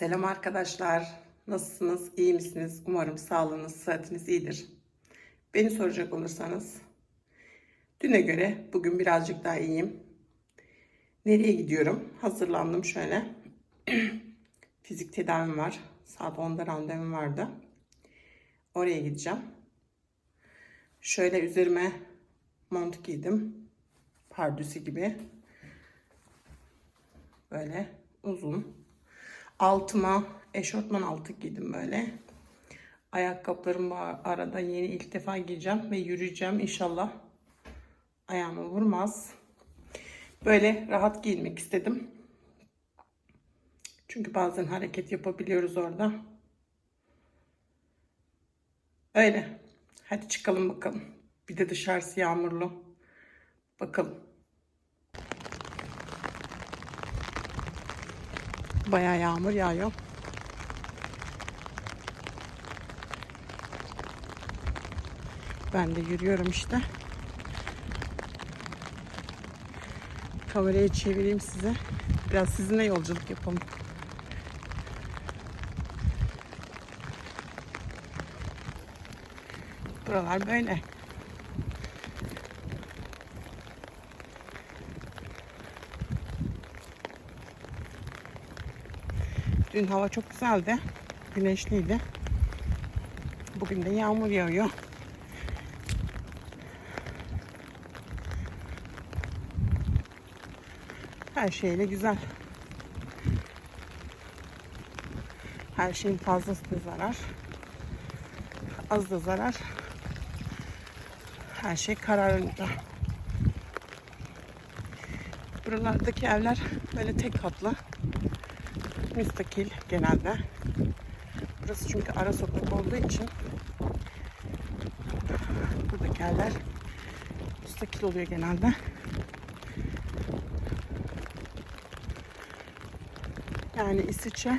Selam arkadaşlar. Nasılsınız? İyi misiniz? Umarım sağlığınız, sıhhatiniz iyidir. Beni soracak olursanız düne göre bugün birazcık daha iyiyim. Nereye gidiyorum? Hazırlandım şöyle. Fizik tedavim var. Saat 10'da randevum vardı. Oraya gideceğim. Şöyle üzerime mont giydim. Pardüsü gibi. Böyle uzun. Altıma eşortman altı giydim böyle. Ayakkabılarım var arada yeni ilk defa giyeceğim ve yürüyeceğim inşallah. Ayağımı vurmaz. Böyle rahat giyinmek istedim. Çünkü bazen hareket yapabiliyoruz orada. Öyle. Hadi çıkalım bakalım. Bir de dışarısı yağmurlu. Bakalım. Bayağı yağmur yağıyor. Ben de yürüyorum işte. Kamerayı çevireyim size. Biraz sizinle yolculuk yapalım. Buralar böyle. Dün hava çok güzeldi. Güneşliydi. Bugün de yağmur yağıyor. Her şeyle güzel. Her şeyin fazlası da zarar. Az da zarar. Her şey kararında. Buralardaki evler böyle tek katlı. Müstakil genelde. Burası çünkü ara sokak olduğu için buradaki evler müstakil oluyor genelde. Yani İsviçre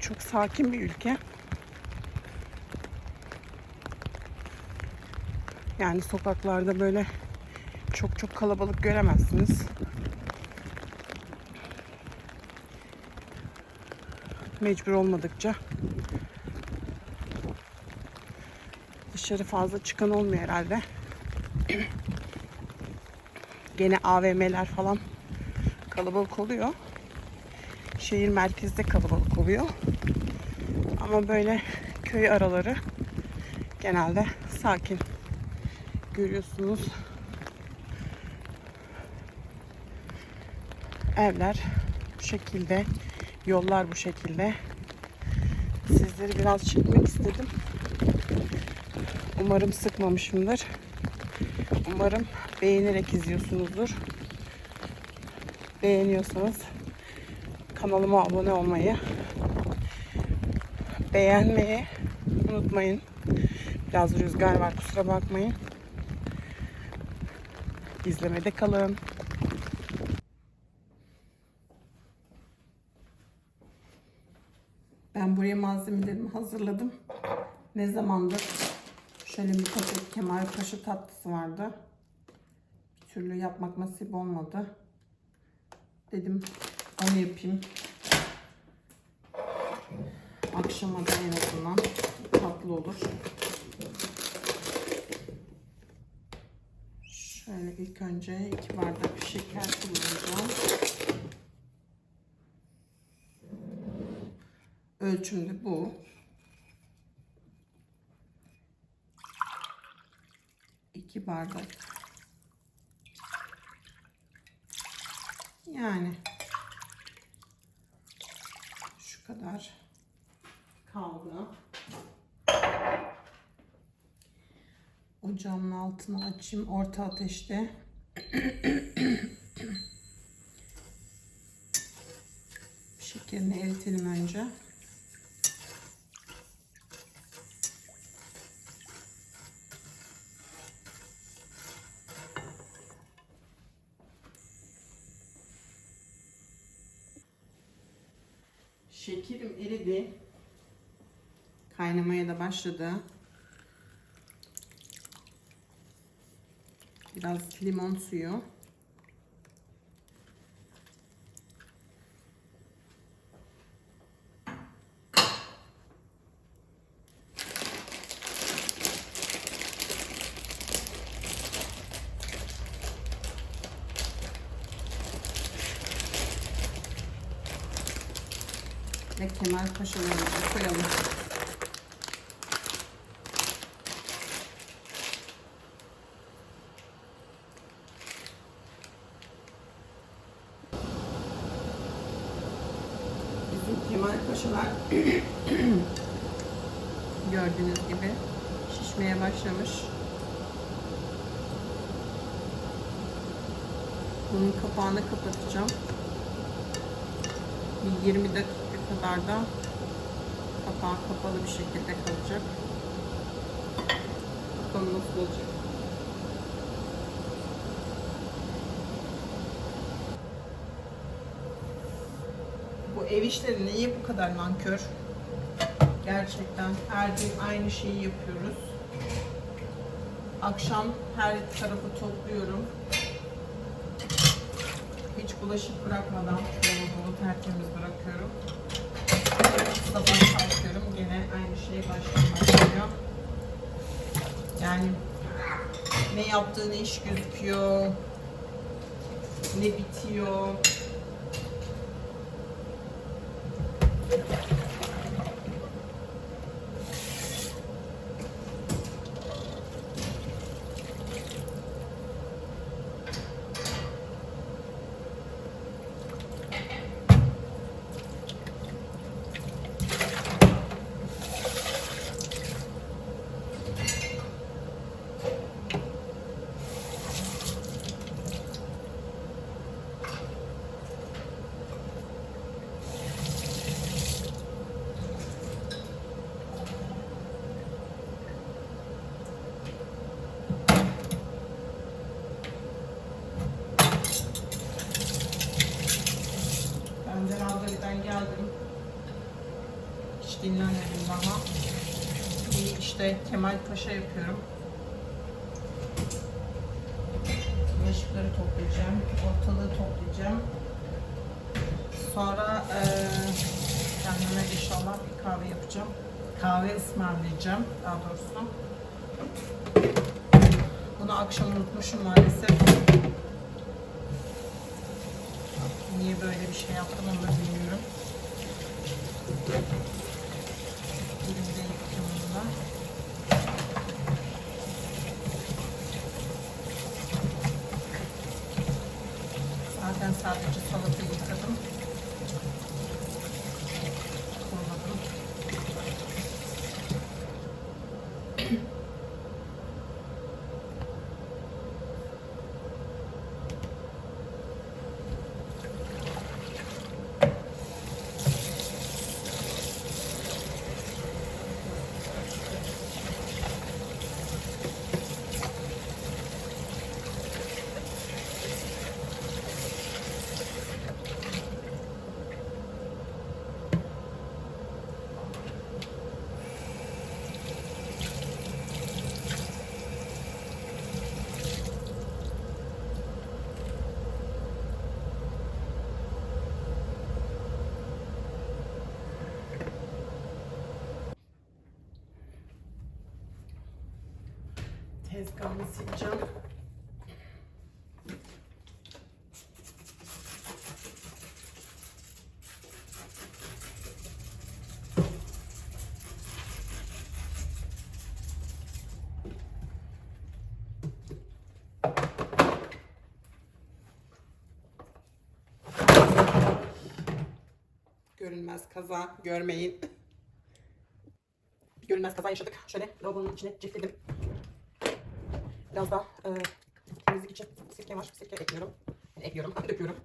çok sakin bir ülke. Yani sokaklarda böyle çok çok kalabalık göremezsiniz. Mecbur olmadıkça dışarı fazla çıkan olmuyor herhalde. Gene AVM'ler falan kalabalık oluyor. Şehir merkezde kalabalık oluyor. Ama böyle köy araları genelde sakin. Görüyorsunuz. Evler bu şekilde. Yollar bu şekilde. Sizleri biraz çekmek istedim. Umarım sıkmamışımdır. Umarım beğenerek izliyorsunuzdur. Beğeniyorsanız kanalıma abone olmayı, beğenmeyi unutmayın. Biraz rüzgar var kusura bakmayın. İzlemede kalın. Buraya malzemelerimi hazırladım. Ne zamandır şöyle bir paket kemal paşa tatlısı vardı. Bir türlü yapmak nasip olmadı. Dedim onu yapayım. Akşama da en azından tatlı olur. Şöyle ilk önce iki bardak şeker kullanacağım. Ölçüm de bu. İki bardak. Yani şu kadar kaldı. Ocağımın altını açayım orta ateşte. Şekerini eritelim önce. Şekerim eridi. Kaynamaya da başladı. Biraz limon suyu. Ve Paşalarımızı koyalım. Gördüğünüz gibi şişmeye başlamış. Bunun kapağını kapatacağım. Bir 20 dakika kadar da kapağı kapalı bir şekilde kalacak. Bakalım nasıl olacak. Bu ev işleri niye bu kadar nankör? Gerçekten her gün aynı şeyi yapıyoruz. Akşam her tarafı topluyorum. Bulaşık bırakmadan lavabonu tertemiz bırakıyorum. Sabah kalkıyorum gene aynı şey baştan başlıyor. Yani ne yaptığın iş gözüküyor. Ne bitiyor. Ben Randevu'dan geldim. Hiç dinlenmedim daha. Bir işte Kemal Paşa yapıyorum. Bulaşıkları toplayacağım. Ortalığı toplayacağım. Sonra eee kendime inşallah bir kahve yapacağım. Kahve ısmarlayacağım daha doğrusu. Bunu akşam unutmuşum maalesef. Niye böyle bir şey yaptım onu da bilmiyorum. Elimde yıkayım bunu da. Zaten sadece salata yıkadım. Tezgahımı sileceğim. Görünmez kaza görmeyin. Görünmez kaza yaşadık. Şöyle lavabonun içine çiftledim. Biraz da e, temizlik için sirke var. Sirke ekliyorum. Yani ekliyorum, döküyorum.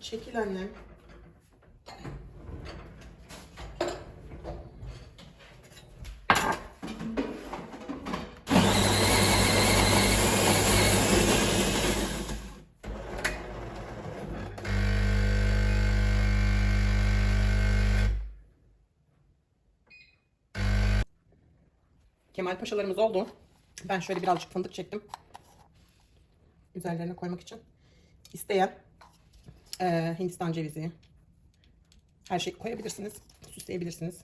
Çekil annem. Kemal Paşalarımız oldu. Ben şöyle birazcık fındık çektim. Üzerlerine koymak için. İsteyen eee, Hindistan cevizi her şey koyabilirsiniz. Süsleyebilirsiniz.